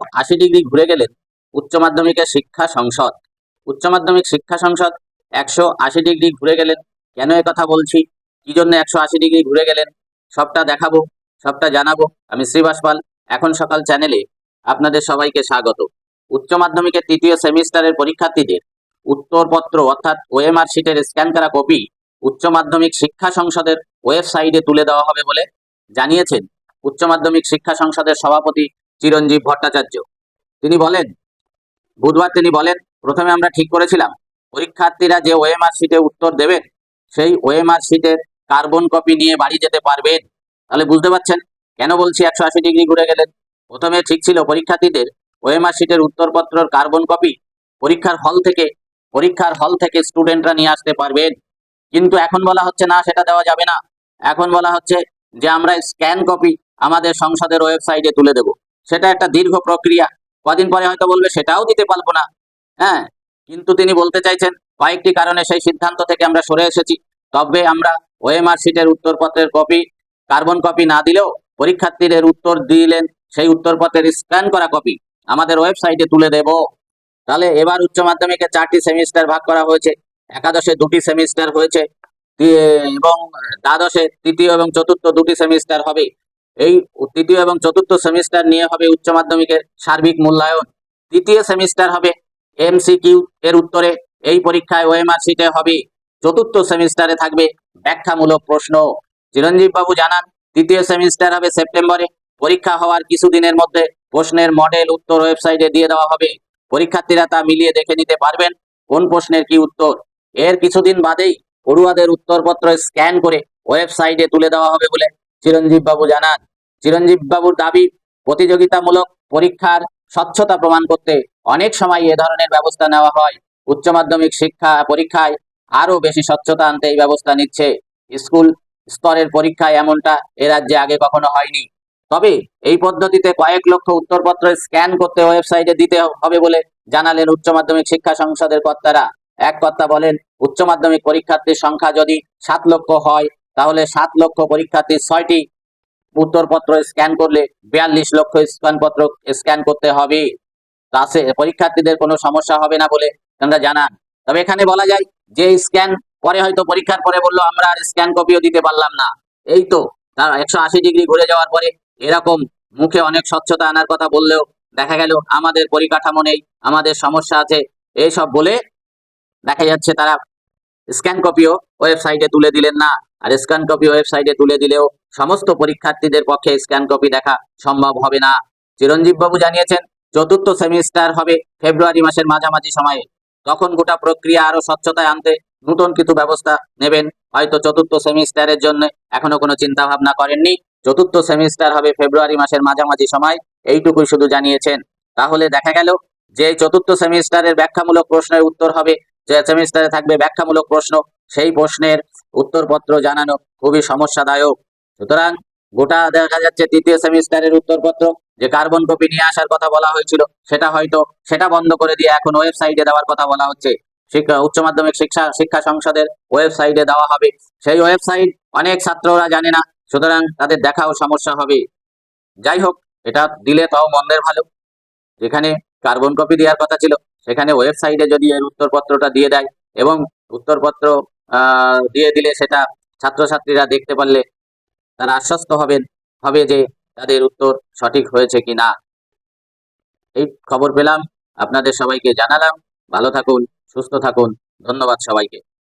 আশি ডিগ্রি ঘুরে গেলেন উচ্চ মাধ্যমিকের শিক্ষা সংসদ। উচ্চ মাধ্যমিক শিক্ষা সংসদ একশো আশি ডিগ্রি ঘুরে গেলেন কেন কথা বলছি? কি জন্য একশো আশি ডিগ্রি ঘুরে গেলেন? সবটা দেখাবো, সবটা জানাব। আমি শ্রীবাস পাল এখন সকাল চ্যানেলে আপনাদের সবাইকে স্বাগত। উচ্চ মাধ্যমিকের তৃতীয় সেমিস্টারের পরীক্ষার্থীদের উত্তরপত্র অর্থাৎ ওএমআর শিটের স্ক্যান করা কপি উচ্চ মাধ্যমিক শিক্ষা সংসদের ওয়েবসাইটে তুলে দেওয়া হবে বলে জানিয়েছেন উচ্চ মাধ্যমিক শিক্ষা সংসদের সভাপতি চিরঞ্জীব ভট্টাচার্য। তিনি বলেন, বুধবার তিনি বলেন, প্রথমে আমরা ঠিক করেছিলাম, পরীক্ষার্থীরা যে ওএমআর শিটে উত্তর দেবেন, সেই ওএমআর শিটের কার্বন কপি নিয়ে বাড়ি যেতে পারবেন। তাহলে বুঝতে পারছেন? কেন বলছি একশো আশি ডিগ্রি ঘুরে গেলেন? প্রথমে ঠিক ছিল, পরীক্ষার্থীদের ওএমআর শিটের উত্তরপত্রর কার্বন কপি পরীক্ষার হল থেকে, পরীক্ষার হল থেকে স্টুডেন্টরা নিয়ে আসতে পারবেন। কিন্তু এখন বলা হচ্ছে, না, সেটা দেওয়া যাবে না। এখন বলা হচ্ছে যে, আমরা স্ক্যান কপি আমাদের সংসদের ওয়েবসাইটে তুলে দেব। সেটা একটা দীর্ঘ প্রক্রিয়া। কদিন পরে হয়তো বলবে, সেটাও দিতে পারব না। হ্যাঁ কিন্তু তিনি বলতে চাইছেন, কয়েকটি কারণে সেই সিদ্ধান্ত থেকে আমরা সরে এসেছি। তবে আমরা ওএমআর শিটের উত্তরপত্রের কপি, কার্বন কপি না দিলেও পরীক্ষার্থীদের উত্তর দিলেন, সেই উত্তরপত্রের স্ক্যান করা কপি আমাদের ওয়েবসাইটে তুলে দেব। তাহলে এবার উচ্চ মাধ্যমিকে চারটি সেমিস্টার ভাগ করা হয়েছে, একাদশে দুটি সেমিস্টার হয়েছে এবং দ্বাদশে তৃতীয় এবং চতুর্থ দুটি সেমিস্টার হবে। এই তৃতীয় এবং চতুর্থ সেমিস্টার নিয়ে হবে উচ্চ মাধ্যমিকের সার্বিক মূল্যায়ন। তৃতীয় সেমিস্টার হবে এমসিকিউ এর উত্তরে। এই পরীক্ষায় ওএমআর সিটে হবে। চতুর্থ সেমিস্টারে থাকবে ব্যাখ্যামূলক প্রশ্ন। চিরঞ্জীব বাবু জানান, তৃতীয় সেমিস্টার হবে সেপ্টেম্বরে। পরীক্ষা হওয়ার কিছুদিনের মধ্যে প্রশ্নের মডেল উত্তর ওয়েবসাইটে দিয়ে দেওয়া হবে। পরীক্ষার্থীরা তা মিলিয়ে দেখে নিতে পারবেন কোন প্রশ্নের কি উত্তর। এর কিছুদিন বাদেই পড়ুয়াদের উত্তরপত্র স্ক্যান করে ওয়েবসাইটে তুলে দেওয়া হবে বলে চিরঞ্জীব বাবু জানান, চিরঞ্জীব বাবুর দাবি প্রতিযোগিতামূলক পরীক্ষার স্বচ্ছতা প্রমাণ করতে অনেক সময় এ ধরনের ব্যবস্থা নেওয়া হয়। উচ্চ মাধ্যমিক শিক্ষা পরীক্ষায় আরও বেশি স্বচ্ছতা আনতে এই ব্যবস্থা নিচ্ছে। স্কুল স্তরের পরীক্ষায় এমনটা এ রাজ্যে আগে কখনো হয়নি। তবে এই পদ্ধতিতে কয়েক লক্ষ উত্তরপত্র স্ক্যান করতে ওয়েবসাইটে দিতে হবে বলে জানালেন উচ্চ মাধ্যমিক শিক্ষা সংসদের কর্তারা। এক কর্তা বলেন, উচ্চ মাধ্যমিক পরীক্ষার্থীর সংখ্যা যদি সাত লক্ষ হয় তাহলে সাত লক্ষ পরীক্ষার্থীর ছয়টি উত্তরপত্র স্ক্যান করলে বিয়াল্লিশ লক্ষ স্ক্যান পত্র স্ক্যান করতে হবে। ক্লাসে পরীক্ষার্থীদের কোনো সমস্যা হবে না বলে আমরা জানান। তবে এখানে বলা যায়, যে স্ক্যান পরে হয়তো পরীক্ষার পরে বলল, আমরা আর স্ক্যান কপিও দিতে পারলাম না। এই তো, তার একশো আশি ডিগ্রি ঘুরে যাওয়ার পরে এরকম মুখে অনেক স্বচ্ছতা আনার কথা বললেও দেখা গেল, আমাদের পরিকাঠামো নেই, আমাদের সমস্যা আছে। এইসব বলে দেখা যাচ্ছে তারা স্ক্যান কপিও ওয়েবসাইটে তুলে দিলেন না। আর স্ক্যান কপি ওয়েবসাইটে তুলে দিলেও সমস্ত পরীক্ষার্থীদের পক্ষে স্ক্যান কপি দেখা সম্ভব হবে না। চিরঞ্জীব বাবু জানিয়েছেন, চতুর্থ সেমিস্টার হবে ফেব্রুয়ারি মাসের মাঝামাঝি সময়ে। তখন গোটা প্রক্রিয়া আরও স্বচ্ছতায় আনতে নতুন কিছু ব্যবস্থা নেবেন। হয়তো চতুর্থ সেমিস্টারের জন্য এখনও কোনো চিন্তা ভাবনা করেননি। চতুর্থ সেমিস্টার হবে ফেব্রুয়ারি মাসের মাঝামাঝি সময়, এইটুকুই শুধু জানিয়েছেন। তাহলে দেখা গেল, যে চতুর্থ সেমিস্টারের ব্যাখ্যামূলক প্রশ্নের উত্তর হবে যে সেমিস্টারে থাকবে ব্যাখ্যামূলক প্রশ্ন, সেই প্রশ্নের উত্তরপত্র জানানো খুবই সমস্যাদায়ক। সুতরাং গোটা দেখা যাচ্ছে তৃতীয় সেমিস্টারের উত্তরপত্র, যে কার্বন কপি নিয়ে আসার কথা বলা হয়েছিল, সেটা হয়তো সেটা বন্ধ করে দিয়ে এখন ওয়েবসাইটে দেওয়ার কথা বলা হচ্ছে। শিক্ষা, উচ্চ মাধ্যমিক শিক্ষা শিক্ষা সংসদের ওয়েবসাইটে দেওয়া হবে। সেই ওয়েবসাইট অনেক ছাত্ররা জানে না, সুতরাং তাদের দেখাও সমস্যা হবে। যাই হোক, এটা দিলে তাও মন্দের ভালো। যেখানে কার্বন কপি দেওয়ার কথা ছিল সেখানে ওয়েবসাইটে যদি এর উত্তরপত্রটা দিয়ে দেয় এবং উত্তরপত্র দিয়ে দিলে সেটা ছাত্রছাত্রীরা দেখতে পারলে তারা আশ্বস্ত হবেন, হবে যে তাদের উত্তর সঠিক হয়েছে কি না। এই খবর পেলাম, আপনাদের সবাইকে জানালাম। ভালো থাকুন, সুস্থ থাকুন। ধন্যবাদ সবাইকে।